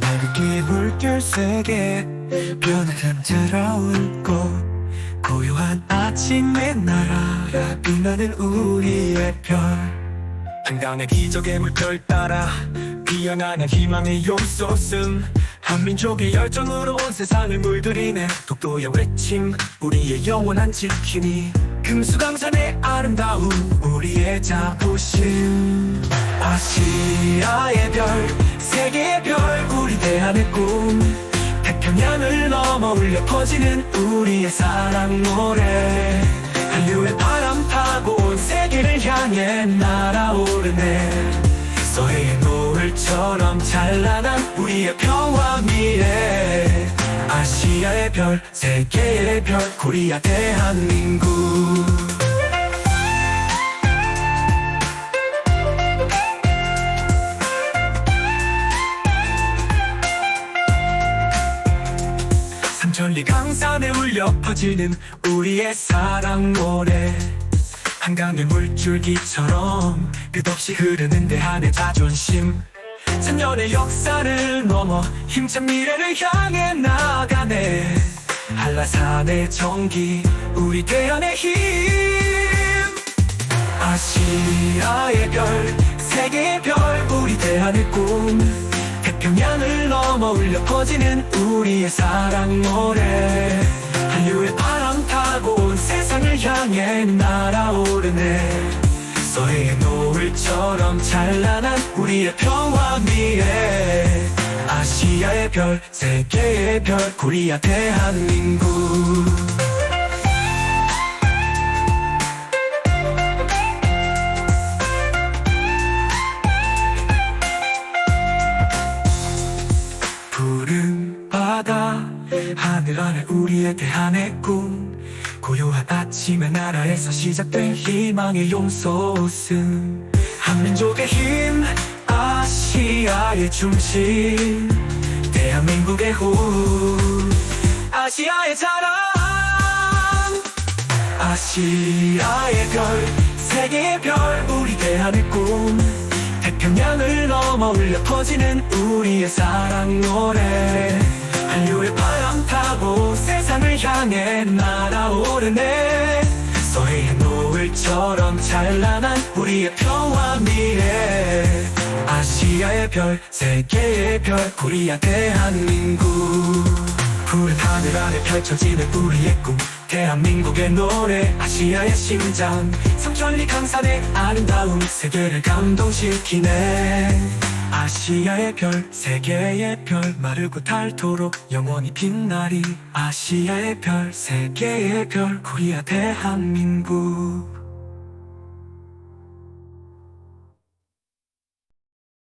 밝게 물결 세게 변화된 들어온 꽃 고요한 아침에 날아가 빛나는 우리의 별. 한강의 기적의 물결 따라 피어나는 희망의 용솟음 한민족의 열정으로 온 세상을 물들이네. 독도의 외침 우리의 영원한 지킴이 금수강산의 아름다움 우리의 자부심. 아시아의 별 세계의 별 우리 대한의 꿈. 태평양을 넘어 울려 퍼지는 우리의 사랑 노래. 한류의 바람 타고 온 세계를 향해 날아오르네. 서해의 노을처럼 찬란한 우리의 평화 미래 아시아의 별 세계의 별 코리아 대한민국. 삼천리 강산에 울려 퍼지는 우리의 사랑 노래. 한강의 물줄기처럼 끝없이 흐르는 대한의 자존심 천년의 역사를 넘어 힘찬 미래를 향해 나가네. 한라산의 정기 우리 대한의 힘. 아시아의 별 세계의 별 우리 대한의 꿈. 태평양을 넘어 울려 퍼지는 우리의 사랑 노래. 한류의 바람 타고 온 세상을 향해 날아오르네. 서해의 노 을처럼 찬란한 우리의 평화 미래. 아시아의 별 세계의 별 코리아 대한민국 하늘 아래 우리의 대한의 꿈. 고요한 아침의 나라에서 시작된 희망의 용솟음. 한민족의 힘 아시아의 중심. 대한민국의 후 아시아의 자랑. 아시아의 별 세계의 별 우리 대한의 꿈. 태평양을 넘어 울려 퍼지는 우리의 사랑 노래 세상을 향해 날아오르네. 서해의 노을처럼 찬란한 우리의 평화 미래. 아시아의 별 세계의 별 코리아 대한민국. 푸른 하늘 아래 펼쳐지는 우리의 꿈. 대한민국의 노래 아시아의 심장. 성천리 강산의 아름다움 세계를 감동시키네 아시아의 별 세계의 별 마르고 닳도록 영원히 빛나리. 아시아의 별 세계의 별 코리아 대한민국